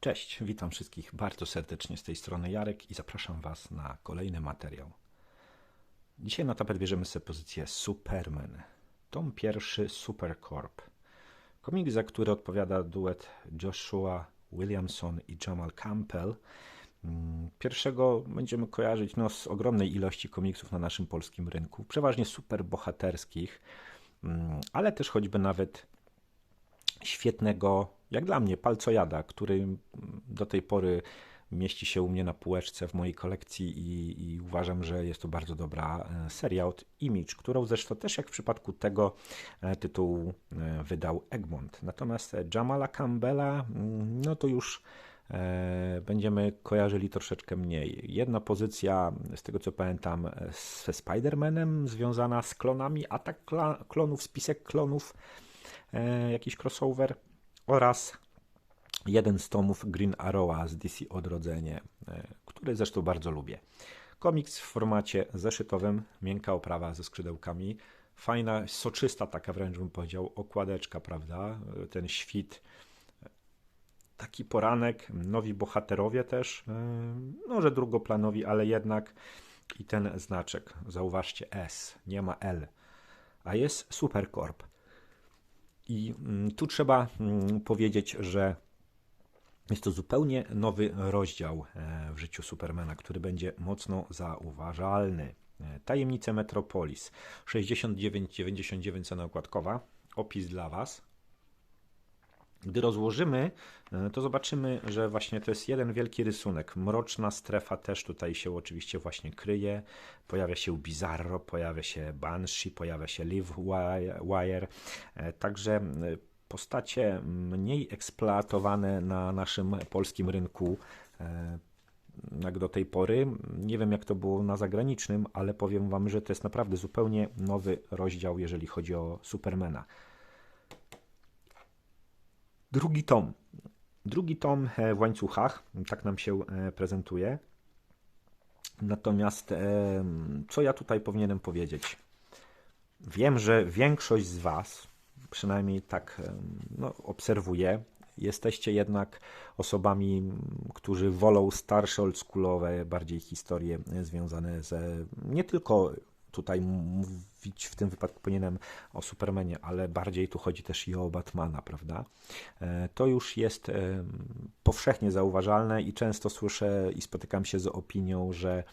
Cześć, witam wszystkich bardzo serdecznie z tej strony Jarek i zapraszam Was na kolejny materiał. Dzisiaj na tapet bierzemy sobie pozycję Superman. Tom pierwszy Supercorp. Komik, za który odpowiada duet Joshua Williamson i Jamal Campbell. Mm, Pierwszego będziemy kojarzyć no, z ogromnej ilości komiksów na naszym polskim rynku, przeważnie superbohaterskich, mm, ale też choćby nawet świetnego, jak dla mnie, palcojada, który do tej pory mieści się u mnie na półeczce w mojej kolekcji i, i uważam, że jest to bardzo dobra e, seria od Image, którą zresztą też jak w przypadku tego e, tytułu e, wydał Egmont. Natomiast Jamala Campbella, mm, no to już będziemy kojarzyli troszeczkę mniej. Jedna pozycja, z tego co pamiętam, ze Spider-Manem związana z klonami, atak kla- klonów, spisek klonów, jakiś crossover oraz jeden z tomów Green Arrowa z DC Odrodzenie, e, który zresztą bardzo lubię. Komiks w formacie zeszytowym, miękka oprawa ze skrzydełkami, fajna, soczysta taka wręcz bym powiedział, okładeczka, prawda? E, Ten świt, e, taki poranek, nowi bohaterowie też, może drugoplanowi, ale jednak i ten znaczek, zauważcie S, nie ma L, a jest Supercorp. I mm, tu trzeba mm, powiedzieć, że jest to zupełnie nowy rozdział e, w życiu Supermana, który będzie mocno zauważalny. E, Tajemnice Metropolis 69,99 cena okładkowa. Opis dla Was. Gdy rozłożymy, e, to zobaczymy, że właśnie to jest jeden wielki rysunek. Mroczna strefa też tutaj się oczywiście właśnie kryje. Pojawia się Bizarro, pojawia się Banshee, pojawia się Livewire. E, Także e, postacie mniej eksploatowane na naszym polskim rynku jak do tej pory. Nie wiem, jak to było na zagranicznym, ale powiem Wam, że to jest naprawdę zupełnie nowy rozdział, jeżeli chodzi o Supermana. Drugi tom. Drugi tom e, w łańcuchach, tak nam się e, prezentuje. Natomiast, e, co ja tutaj powinienem powiedzieć? Wiem, że większość z Was, przynajmniej tak no, obserwuję, jesteście jednak osobami, którzy wolą starsze, oldschoolowe, bardziej historie związane ze nie tylko tutaj mówić w tym wypadku powinienem o Supermanie, ale bardziej tu chodzi też i o Batmana, prawda? E, To już jest e, powszechnie zauważalne i często słyszę i spotykam się z opinią, że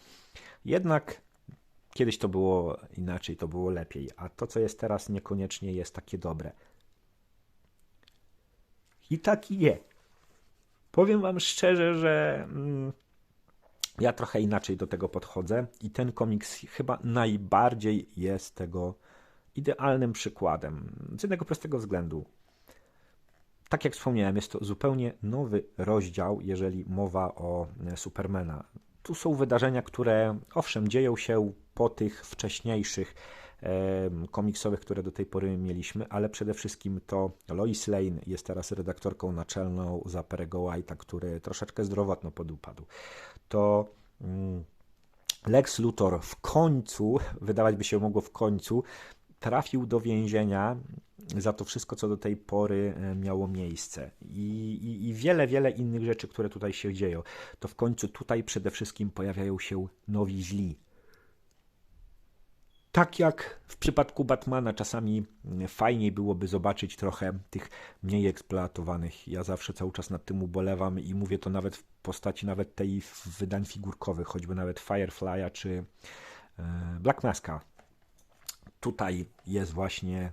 jednak kiedyś to było inaczej, to było lepiej, a to, co jest teraz, niekoniecznie jest takie dobre. I tak nie. Powiem Wam szczerze, że mm, ja trochę inaczej do tego podchodzę i ten komiks chyba najbardziej jest tego idealnym przykładem. Z jednego prostego względu. Tak jak wspomniałem, jest to zupełnie nowy rozdział, jeżeli mowa o e, Supermana. Tu są wydarzenia, które owszem, dzieją się po tych wcześniejszych komiksowych, które do tej pory mieliśmy, ale przede wszystkim to Lois Lane jest teraz redaktorką naczelną za Perego White'a, który troszeczkę zdrowotno podupadł. To mm, Lex Luthor w końcu, wydawać by się mogło w końcu, trafił do więzienia za to wszystko, co do tej pory e, miało miejsce. I, i, I wiele, wiele innych rzeczy, które tutaj się dzieją. To w końcu tutaj przede wszystkim pojawiają się nowi źli. Tak jak w przypadku Batmana, czasami fajniej byłoby zobaczyć trochę tych mniej eksploatowanych. Ja zawsze cały czas nad tym ubolewam i mówię to nawet w postaci nawet tej wydań figurkowych, choćby nawet Firefly'a czy e, Black Maska. Tutaj jest właśnie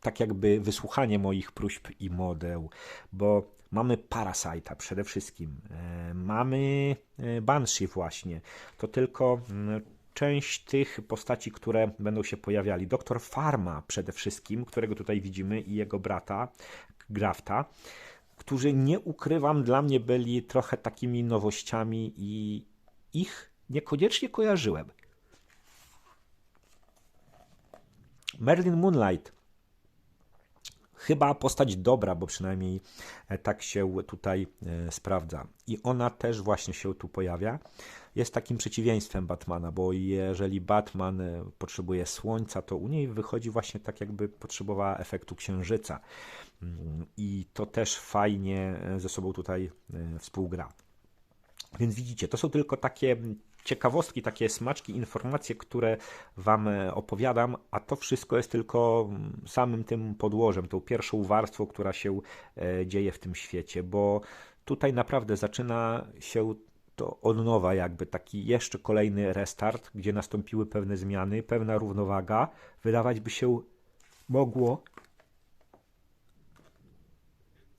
tak jakby wysłuchanie moich próśb i modeł, bo mamy Parasite'a przede wszystkim, e, mamy e, Banshee właśnie, to tylko mm, część tych postaci, które będą się pojawiali. Doktor Farma przede wszystkim, którego tutaj widzimy i jego brata, Grafta, którzy nie ukrywam, dla mnie byli trochę takimi nowościami i ich niekoniecznie kojarzyłem. Merlin Moonlight chyba postać dobra, bo przynajmniej e, tak się tutaj e, sprawdza. I ona też właśnie się tu pojawia. Jest takim przeciwieństwem Batmana, bo jeżeli Batman e, potrzebuje słońca, to u niej wychodzi właśnie tak, jakby potrzebowała efektu księżyca. Mm, I to też fajnie ze sobą tutaj współgra. Więc widzicie, to są tylko takie ciekawostki, takie smaczki, informacje, które Wam e, opowiadam, a to wszystko jest tylko mm, samym tym podłożem, tą pierwszą warstwą, która się e, dzieje w tym świecie, bo tutaj naprawdę zaczyna się to od nowa, jakby taki jeszcze kolejny restart, gdzie nastąpiły pewne zmiany, pewna równowaga. Wydawać by się mogło,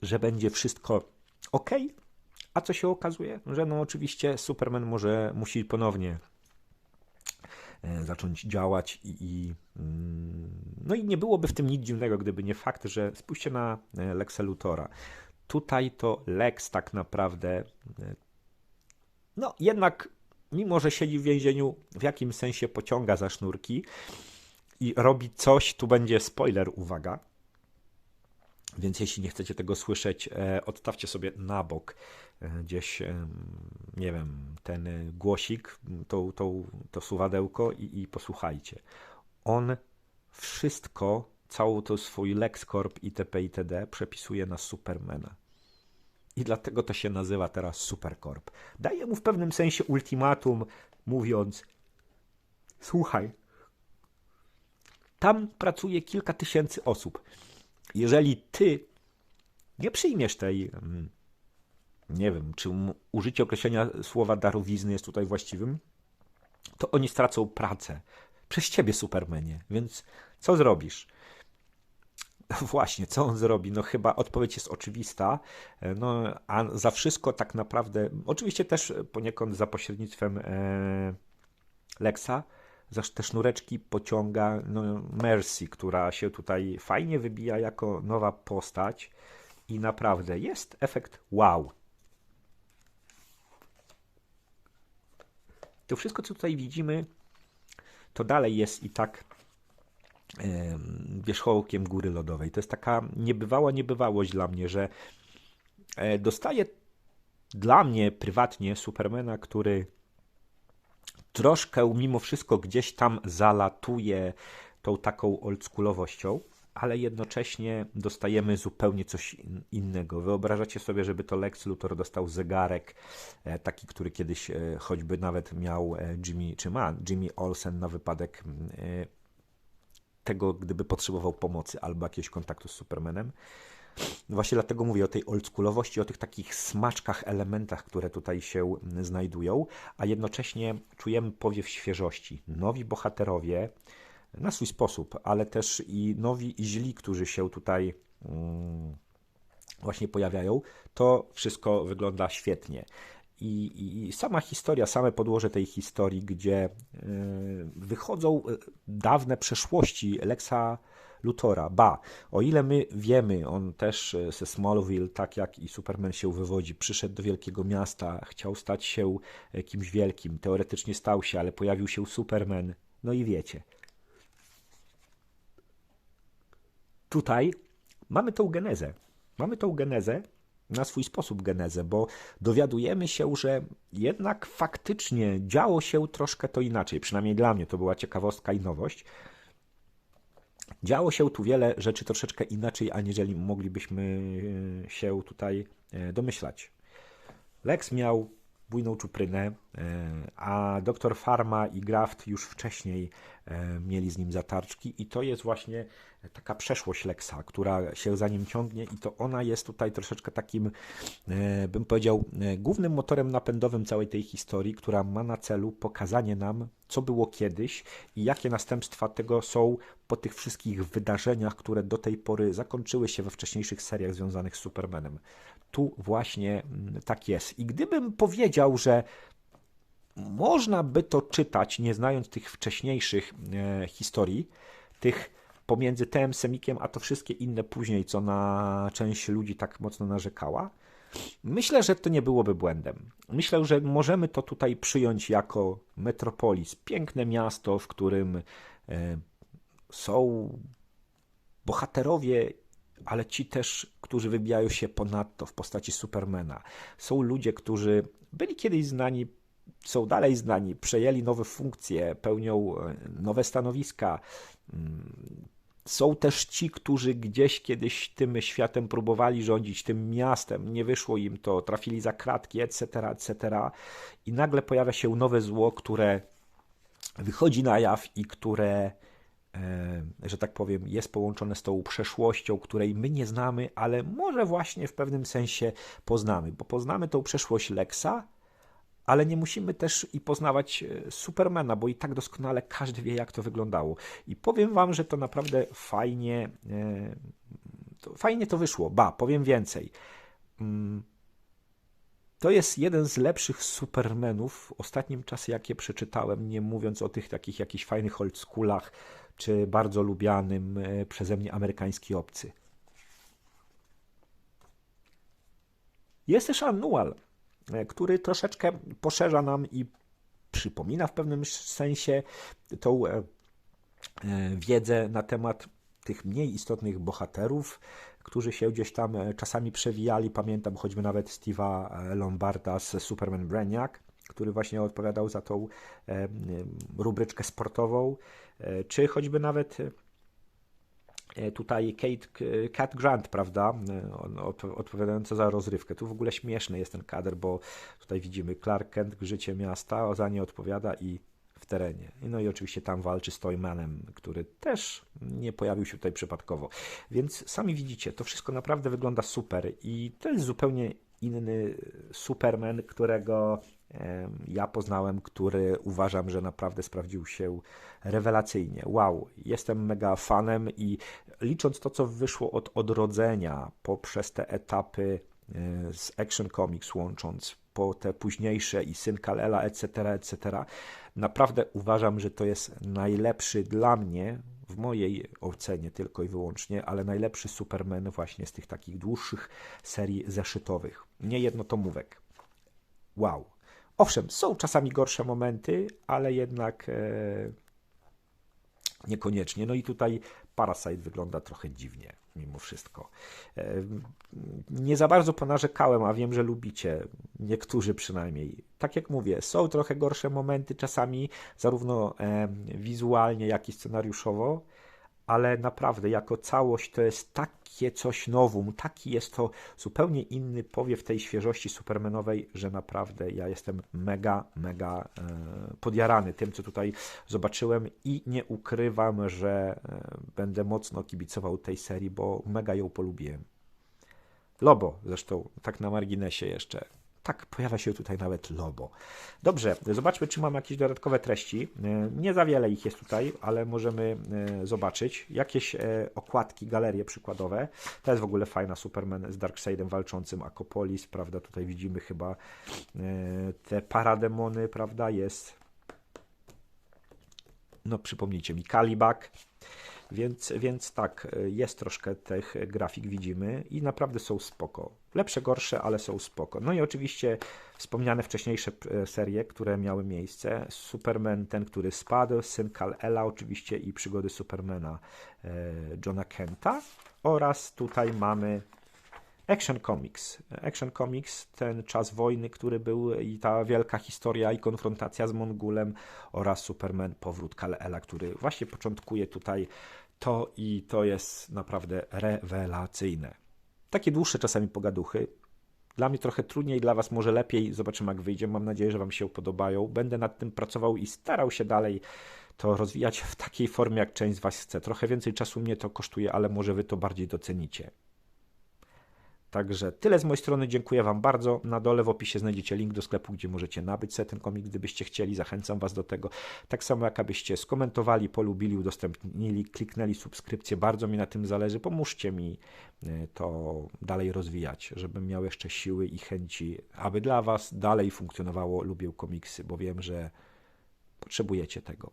że będzie wszystko ok, a co się okazuje? Że no oczywiście Superman może musi ponownie e, zacząć działać i, i, mm, no i nie byłoby w tym nic dziwnego, gdyby nie fakt, że spójrzcie na e, Lexa Lutora. Tutaj to Lex tak naprawdę e, no jednak mimo, że siedzi w więzieniu, w jakim sensie pociąga za sznurki i robi coś, tu będzie spoiler, uwaga, więc jeśli nie chcecie tego słyszeć, odstawcie sobie na bok gdzieś, nie wiem, ten głosik, to, to, to suwadełko i, i posłuchajcie. On wszystko, całą to swój LexCorp itp. itd. przepisuje na Supermana. I dlatego to się nazywa teraz Supercorp. Daje mu w pewnym sensie ultimatum, mówiąc: Słuchaj, tam pracuje kilka tysięcy osób. Jeżeli ty nie przyjmiesz tej mm, nie wiem, czy użycie określenia słowa darowizny jest tutaj właściwym, to oni stracą pracę. Przez ciebie, Supermanie. Więc co zrobisz? Właśnie, co on zrobi? No chyba odpowiedź jest oczywista. No, a za wszystko tak naprawdę, oczywiście też poniekąd za pośrednictwem e, Lexa, za te sznureczki pociąga no, Mercy, która się tutaj fajnie wybija jako nowa postać i naprawdę jest efekt wow. To wszystko, co tutaj widzimy, to dalej jest i tak wierzchołkiem góry lodowej. To jest taka niebywała niebywałość dla mnie, że e, dostaję dla mnie prywatnie Supermana, który troszkę mimo wszystko gdzieś tam zalatuje tą taką oldschoolowością ale jednocześnie dostajemy zupełnie coś innego. Wyobrażacie sobie, żeby to Lex Luthor dostał zegarek, e, taki, który kiedyś e, choćby nawet miał e, Jimmy, czy ma Jimmy Olsen na wypadek tego, gdyby potrzebował pomocy albo jakiegoś kontaktu z Supermanem. Właśnie dlatego mówię o tej oldschoolowości, o tych takich smaczkach, elementach, które tutaj się znajdują, a jednocześnie czujemy powiew świeżości. Nowi bohaterowie, na swój sposób, ale też i nowi i źli, którzy się tutaj mm, właśnie pojawiają, to wszystko wygląda świetnie. I, I, sama historia, same podłoże tej historii, gdzie e, wychodzą e, dawne przeszłości Lexa Lutora. Ba, o ile my wiemy, on też e, ze Smallville, tak jak i Superman się wywodzi, przyszedł do wielkiego miasta, chciał stać się kimś wielkim, teoretycznie stał się, ale pojawił się Superman. No i wiecie, tutaj mamy tą genezę. Mamy tą genezę, na swój sposób genezę, bo dowiadujemy się, że jednak faktycznie działo się troszkę to inaczej. Przynajmniej dla mnie to była ciekawostka i nowość. Działo się tu wiele rzeczy troszeczkę inaczej, aniżeli moglibyśmy e, się tutaj e, domyślać. Lex miał bujną czuprynę, e, a doktor Farma i Graft już wcześniej mieli z nim zatarczki i to jest właśnie taka przeszłość Lexa, która się za nim ciągnie i to ona jest tutaj troszeczkę takim, e, bym powiedział, e, głównym motorem napędowym całej tej historii, która ma na celu pokazanie nam, co było kiedyś i jakie następstwa tego są po tych wszystkich wydarzeniach, które do tej pory zakończyły się we wcześniejszych seriach związanych z Supermanem. Tu właśnie mm, tak jest. I gdybym powiedział, że można by to czytać, nie znając tych wcześniejszych e, historii, tych pomiędzy tym semikiem, a to wszystkie inne później, co na część ludzi tak mocno narzekała. Myślę, że to nie byłoby błędem. Myślę, że możemy to tutaj przyjąć jako metropolis, piękne miasto, w którym e, są bohaterowie ale ci też, którzy wybijają się ponadto w postaci Supermana. Są ludzie, którzy byli kiedyś znani, są dalej znani, przejęli nowe funkcje, pełnią e, nowe stanowiska. Mm, są też ci, którzy gdzieś kiedyś tym światem próbowali rządzić, tym miastem, nie wyszło im to, trafili za kratki, etc., etc. I nagle pojawia się nowe zło, które wychodzi na jaw i które że tak powiem, jest połączone z tą przeszłością, której my nie znamy, ale może właśnie w pewnym sensie poznamy, bo poznamy tą przeszłość Lexa, ale nie musimy też i poznawać e, Supermana, bo i tak doskonale każdy wie, jak to wyglądało. I powiem Wam, że to naprawdę fajnie, e, to fajnie to wyszło. Ba, powiem więcej. To jest jeden z lepszych Supermanów w ostatnim czasie, jakie przeczytałem, nie mówiąc o tych takich jakichś fajnych oldschoolach, czy bardzo lubianym e, przeze mnie amerykański obcy. Jest też Annual, e, który troszeczkę poszerza nam i przypomina w pewnym sensie tą e, wiedzę na temat tych mniej istotnych bohaterów, którzy się gdzieś tam czasami przewijali. Pamiętam choćby nawet Steve'a Lombarda z Superman Brainiac, który właśnie odpowiadał za tą rubryczkę sportową. E, czy choćby nawet e, tutaj Kate, Cat Grant, prawda, e, odpowiadająca za rozrywkę. Tu w ogóle śmieszny jest ten kadr, bo tutaj widzimy Clark Kent, życie miasta, za nie odpowiada i w terenie. No i oczywiście tam walczy z Toymanem, który też nie pojawił się tutaj przypadkowo. Więc sami widzicie, to wszystko naprawdę wygląda super i to jest zupełnie inny Superman, którego ja poznałem, który uważam, że naprawdę sprawdził się rewelacyjnie. Wow, jestem mega fanem i licząc to, co wyszło od odrodzenia poprzez te etapy e, z Action Comics łącząc po te późniejsze i Syn Kalela, etc., etc., naprawdę uważam, że to jest najlepszy dla mnie, w mojej ocenie tylko i wyłącznie, ale najlepszy Superman właśnie z tych takich dłuższych serii zeszytowych. Nie jednotomówek. Wow. Owszem, są czasami gorsze momenty, ale jednak e, niekoniecznie. No i tutaj Parasite wygląda trochę dziwnie, mimo wszystko. E, nie za bardzo ponarzekałem, a wiem, że lubicie, niektórzy przynajmniej. Tak jak mówię, są trochę gorsze momenty czasami, zarówno e, wizualnie, jak i scenariuszowo ale naprawdę jako całość to jest takie coś nowum, taki jest to zupełnie inny powiew tej świeżości supermenowej, że naprawdę ja jestem mega, mega e, podjarany tym, co tutaj zobaczyłem i nie ukrywam, że e, będę mocno kibicował tej serii, bo mega ją polubiłem. Lobo zresztą, tak na marginesie jeszcze. Tak, pojawia się tutaj nawet lobo. Dobrze, zobaczmy, czy mamy jakieś dodatkowe treści. E, nie za wiele ich jest tutaj, ale możemy e, zobaczyć. Jakieś e, okładki, galerie przykładowe. To jest w ogóle fajna Superman z Darkseidem walczącym Akopolis, prawda? Tutaj widzimy chyba te parademony, prawda? Jest no przypomnijcie mi, Kalibak, więc, więc tak, jest troszkę tych grafik widzimy i naprawdę są spoko. Lepsze, gorsze, ale są spoko. No i oczywiście wspomniane wcześniejsze e, serie, które miały miejsce. Superman, ten, który spadł, syn Kal-Ela oczywiście i przygody Supermana e, Johna Kenta. Oraz tutaj mamy Action Comics. Action Comics, ten czas wojny, który był i ta wielka historia i konfrontacja z Mongulem oraz Superman, powrót Kal-Ela, który właśnie początkuje tutaj to i to jest naprawdę rewelacyjne. Takie dłuższe czasami pogaduchy. Dla mnie trochę trudniej, dla Was może lepiej. Zobaczymy, jak wyjdzie. Mam nadzieję, że Wam się podobają. Będę nad tym pracował i starał się dalej to rozwijać w takiej formie, jak część z Was chce. Trochę więcej czasu mnie to kosztuje, ale może Wy to bardziej docenicie. Także tyle z mojej strony, dziękuję Wam bardzo. Na dole w opisie znajdziecie link do sklepu, gdzie możecie nabyć sobie ten komik, gdybyście chcieli. Zachęcam Was do tego. Tak samo jak abyście skomentowali, polubili, udostępnili, kliknęli subskrypcję. Bardzo mi na tym zależy. Pomóżcie mi e, to dalej rozwijać, żebym miał jeszcze siły i chęci, aby dla Was dalej funkcjonowało Lubię komiksy, bo wiem, że potrzebujecie tego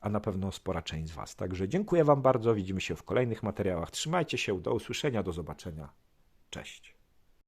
a na pewno spora część z Was. Także dziękuję Wam bardzo, widzimy się w kolejnych materiałach. Trzymajcie się, do usłyszenia, do zobaczenia. Cześć.